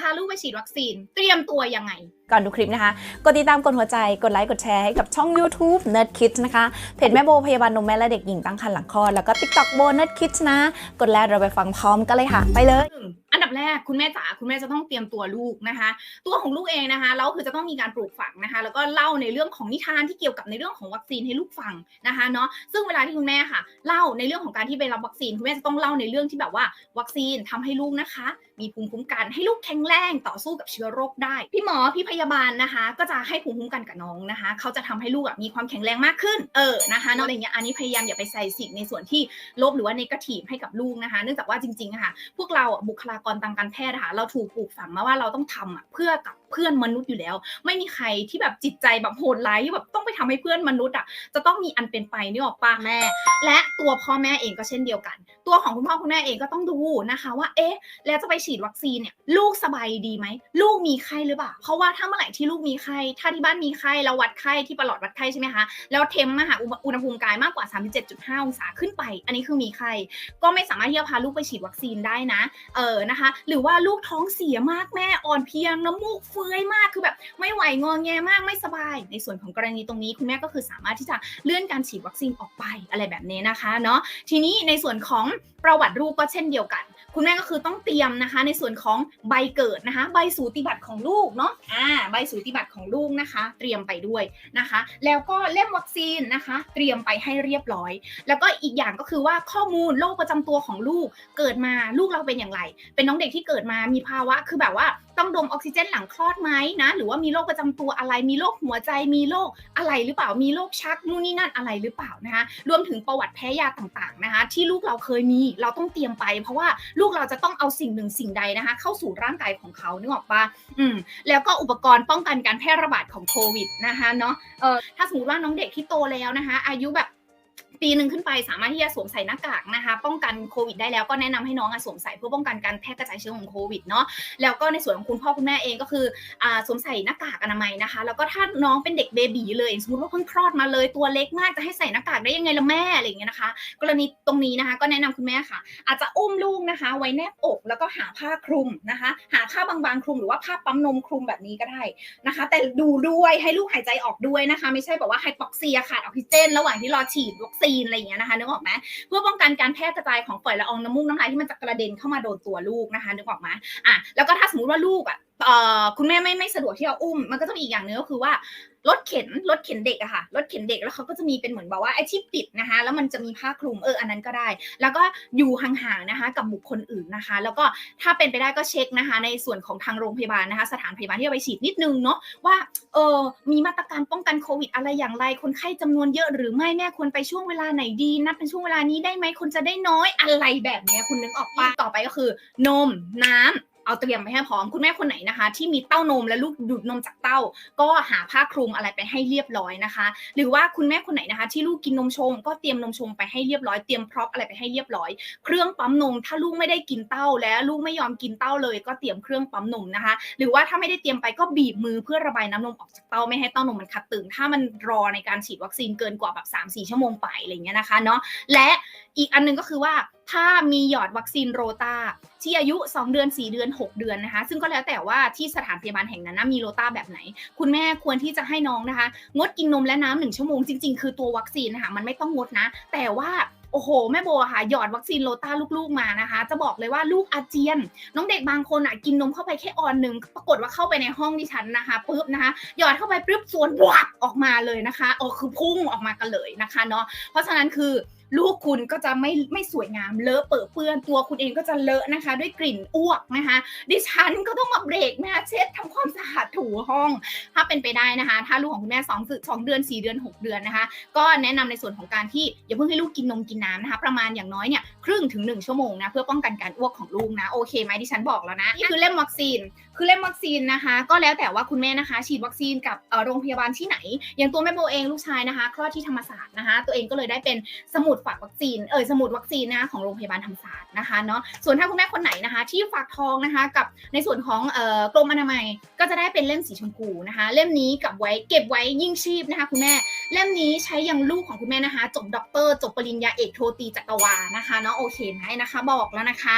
พาลูกไปฉีดวัคซีน เตรียมตัวยังไง ก่อนดูคลิปนะคะ กดติดตามกดหัวใจ กดไลค์ กดแชร์ให้กับช่อง YouTube Nerd Kids นะคะ เพจแม่โบพยาบาลนมแม่และเด็กหญิงตั้งครรภ์หลังคลอด แล้วก็ TikTok โบ Nerd Kids นะ กดแล้วเราไปฟังพร้อมกันเลยค่ะ ไปเลยหนึ่งอันดั บแรกคุณแม่จ๋าคุณแม่จะต้องเตรียมตัวลูกนะคะ ตัวของลูกเองนะคะแล้วคือจะต้องมีการปลูกฝังนะคะ แล้วก็เล่าในเรื่องของนิทานที่เกี่ยวกับในเรื่องของวัคซีนให้ลูกฟังนะคะเนาะซึ่งเวลาที่คุณแม่ค่ะ เล่าในเรื่องของการที่ไปรับวัคซีนคุณแม่จะต้องเล่าในเรื่องที่แบบว่า วัคซีนทำให้ลูกนะคะ มีภูมิคุ้มกันให้ลูกแข็งแรงต่อสู้กับเชื้อโรคได้ พี่หมอพี่พยาบาลนะคะ ก็จะให้ภูมิคุ้มกันกับน้องนะคะ เขาจะทำให้ลูกมีความแข็งแรงมากขึ้นเออนะคะเนาะอะไรเงี้ยอันนี้พยายามอย่าไปใส่สิ่งในส่วนที่ลบหรือว่าในกาทีฟให้กับลูกนะคะ เนื่องจากว่าจริงๆค่ะ พวกเราบุคลากรทางการแพทย์อะค่ะเราถูกปลูกฝังมาว่าเราต้องทำอะเพื่อกับ เพื่อนมนุษย์อยู่แล้ว ไม่มีใครที่แบบจิตใจแบบโหดร้ายที่แบบต้องไปทำให้เพื่อนมนุษย์อะจะต้องมีอันเป็นไปนี่ออกป้าแม่ และตัวพ่อแม่เองก็เช่นเดียวกัน ตัวของคุณพ่อคุณแม่เองก็ต้องดูนะคะว่าเอ๊ะแล้วจะไปฉีดวัคซีนเนี่ยลูกสบายดีไหมลูกมีไข้หรือเปล่าเพราะว่าถ้าเมื่อไหร่ที่ลูกมีไข้ถ้าที่บ้านมีไข้แล้ววัดไข้ที่ประหลอดวัดไข้ใช่ไหมคะแล้วเทมมาหาอุณหภูมิกายมากกว่า 37.5 องศาขึ้นไป อันนี้คือมีไข้ก็ไม่สามารถที่จะพาลูกไปฉีดวัคซีนได้นะเออนะคะ หรือว่าลูกท้องเสียมากแม่อ่อนเพลียน้ำมูกเฟื้อยมากคือแบบไม่ไหวงอแงมากไม่สบาย ในส่วนของกรณีตรงนี้คุณแม่ก็คือสามารถที่จะเลื่อนการฉีดวัคซีนออกไปอะไรแบบนี้นะคะเนาะทีนี้ในส่วนของประวัติลูกก็เช่นเดียวกัน คุณแม่ก็คือต้องเตรียมนะคะ ในส่วนของใบเกิดนะคะ ใบสูติบัตรของลูกเนาะอ่าใบสูติบัตรของลูกนะคะ เตรียมไปด้วยนะคะ แล้วก็เล่มวัคซีนนะคะ เตรียมไปให้เรียบร้อย แล้วก็อีกอย่างก็คือว่าข้อมูลโรคประจำตัวของลูกเกิดมาลูกเราเป็นอย่างไร เป็นน้องเด็กที่เกิดมามีภาวะคือแบบว่า ต้องดมออกซิเจนหลังคลอดไหมนะ หรือว่ามีโรคประจำตัวอะไร มีโรคหัวใจ มีโรคอะไรหรือเปล่า มีโรคชักนู่นนี่นั่นอะไรหรือเปล่านะคะ รวมถึงประวัติแพ้ยาต่างๆนะคะ ที่ลูกเราเคยมี เราต้องเตรียมไป เพราะว่าลูกเราจะต้องเอาสิ่งหนึ่งสิ่งใดนะคะ เข้าสู่ร่างกายของเขานึกออกปะอืม แล้วก็อุปกรณ์ป้องกันการแพร่ระบาดของโควิดนะคะเนาะ เออถ้าสมมติว่าน้องเด็กที่โตแล้วนะคะ อายุแบบ ปีหนึ่งขึ้นไปสามารถที่จะสวมใส่หน้ากากนะคะ ป้องกันโควิดได้แล้วก็แนะนำให้น้องอสวมใส่เพื่อป้องกันการแพร่กระจายเชื้อของโควิดเนาะแล้วก็ในส่วนของคุณพ่อคุณแม่เองก็คือสวมใส่หน้ากากอนามัยนะคะ แล้วก็ถ้าน้องเป็นเด็กเบบีเลยสมมติว่าเพิ่งคลอดมาเลยตัวเล็กมากจะให้ใส่หน้ากากได้ยังไงละแม่อะไรอย่างเงี้ยนะคะ กรณีตรงนี้นะคะ ก็แนะนำคุณแม่ค่ะ อาจจะอุ้มลูกนะคะ ไว้แนบอกแล้วก็หาผ้าคลุมนะคะ หาผ้าบางๆคลุมหรือว่าผ้าปั๊มนมคลุมแบบนี้ก็ได้นะคะ แต่ดูด้วยให้ลูกหายใจออกด้วยนะคะ ไม่ใช่แบบว่าไฮปอกเซียขาดออกซิเจน ระหว่างที่รอฉีดวัคซีนอะไรอย่างเงี้ยนะคะนึกออกไหมเพื่อป้องกันการแพร่กระจายของฝอยละอองน้ำมูกน้ำลายที่มันจะกระเด็นเข้ามาโดนตัวลูกนะคะนึกออกไหมอะแล้วก็ถ้าสมมติว่าลูกอะคุณแม่ไม่ไม่สะดวกที่จะอุ้ม มันก็จะมีอีกอย่างหนึงก็คือว่า รถเข็นรถเข็นเด็กอะค่ะรถเข็นเด็กแล้วเขาก็จะมีเป็นเหมือนแบบว่าไอ้ที่ปิดนะคะ แล้วมันจะมีผ้าคลุมเอออันนั้นก็ได้ แล้วก็อยู่ห่างๆนะคะ กับบุคคลอื่นนะคะ แล้วก็ถ้าเป็นไปได้ก็เช็คนะคะ ในส่วนของทางโรงพยาบาลนะคะ สถานพยาบาลที่จะไปฉีดนิดนึงเนาะว่าเออมีมาตรการป้องกันโควิด อะไรอย่างไร คนไข้จำนวนเยอะหรือไม่แม่ควรไปช่วงเวลาไหนดีนัดเป็นช่วงเวลานี้ได้ไหมคนจะได้น้อยอะไรแบบนี้คุณนึกออกปะต่อไปก็คือนมน้ำ เอาเตรียมไปให้พร้อมคุณแม่คนไหนนะคะ ที่มีเต้านมและลูกดูดนมจากเต้า ก็หาผ้าคลุมอะไรไปให้เรียบร้อยนะคะ หรือว่าคุณแม่คนไหนนะคะ ที่ลูกกินนมชง ก็เตรียมนมชงไปให้เรียบร้อยเตรียมพร็อพอะไรไปให้เรียบร้อย เครื่องปั๊มนมถ้าลูกไม่ได้กินเต้าและลูกไม่ยอมกินเต้าเลย ก็เตรียมเครื่องปั๊มนมนะคะ หรือว่าถ้าไม่ได้เตรียมไปก็บีบมือเพื่อระบายน้ำนมออกจากเต้าไม่ให้เต้านมมันขัดตึงถ้ามันรอในการฉีดวัคซีนเกินกว่าแบบ3 4ชั่วโมงไปอะไรอย่างเงี้ยนะคะเนาะและอีกอันหนึงก็คือว่า ถ้ามีหยอดวัคซีนโรตาที่อายุ 2 เดือน 4 เดือน 6 เดือนนะคะ ซึ่งก็แล้วแต่ว่าที่สถานพยาบาลแห่งนั้นนะมีโรตาแบบไหน คุณแม่ควรที่จะให้น้องนะคะ งดกินนมและน้ำหนึ่งชั่วโมงจริงๆ คือตัววัคซีนนะคะมันไม่ต้องงดนะ แต่ว่าโอ้โห แม่โบค่ะหยอดวัคซีนโรตาลูกๆมานะคะ จะบอกเลยว่าลูกอาเจียน น้องเด็กบางคนอะกินนมเข้าไปแค่ออนหนึ่งปรากฏว่าเข้าไปในห้องดิฉันนะคะปุ๊บนะคะหยอดเข้าไปปุ๊บส่วนบวับออกมาเลยนะคะโอ้คือพุ่งออกมากันเลยนะคะเนาะเพราะฉะนั้นคือ ลูกคุณก็จะไม่ไม่สวยงามเลอะเปื้อะเปื้อนตัวคุณเองก็จะเลอะนะคะ ด้วยกลิ่นอ้วกนะคะ ดิฉันก็ต้องมาเบรกนะคะเช็ดทำความสะอาดถูห้อง ถ้าเป็นไปได้นะคะ ถ้าลูกของคุณแม่สองสองเดือนสี่เดือนหกเดือนนะคะ ก็แนะนำในส่วนของการที่อย่าเพิ่งให้ลูกกินนมกินน้ำนะคะ ประมาณอย่างน้อยเนี่ยครึ่งถึงหนึ่งชั่วโมงนะเพื่อป้องกันการอ้วกของลูกนะโอเคไหมที่ฉันบอกแล้วนะนี่คือเล่มวัคซีน คือเล่มวัคซีนนะคะ ก็แล้วแต่ว่าคุณแม่นะคะ ฉีดวัคซีนกับเอ่อโรงพยาบาลที่ไหน อย่างตัวแม่โบเองลูกชายนะคะ คลอดที่ธรรมศาสตร์นะคะ ตัวเองก็เลยได้เป็นสมุดฝากวัคซีนเออสมุดวัคซีนนะคะของโรงพยาบาลธรรมศาสตร์นะคะเนาะส่วนถ้าคุณแม่คนไหนนะคะ ที่ฝากทองนะคะกับในส่วนของเอ่อกรมอนามัยก็จะได้เป็นเล่มสีชมพูนะคะ เล่มนี้กับไว้เก็บไว้ยิ่งชีพนะคะ คุณแม่เล่มนี้ใช้ยังลูกของคุณแม่นะคะ จบด็อกเตอร์จบปริญญาเอกโทตีจักรวานะคะเนาะโอเคไหมนะคะ บอกแล้วนะคะ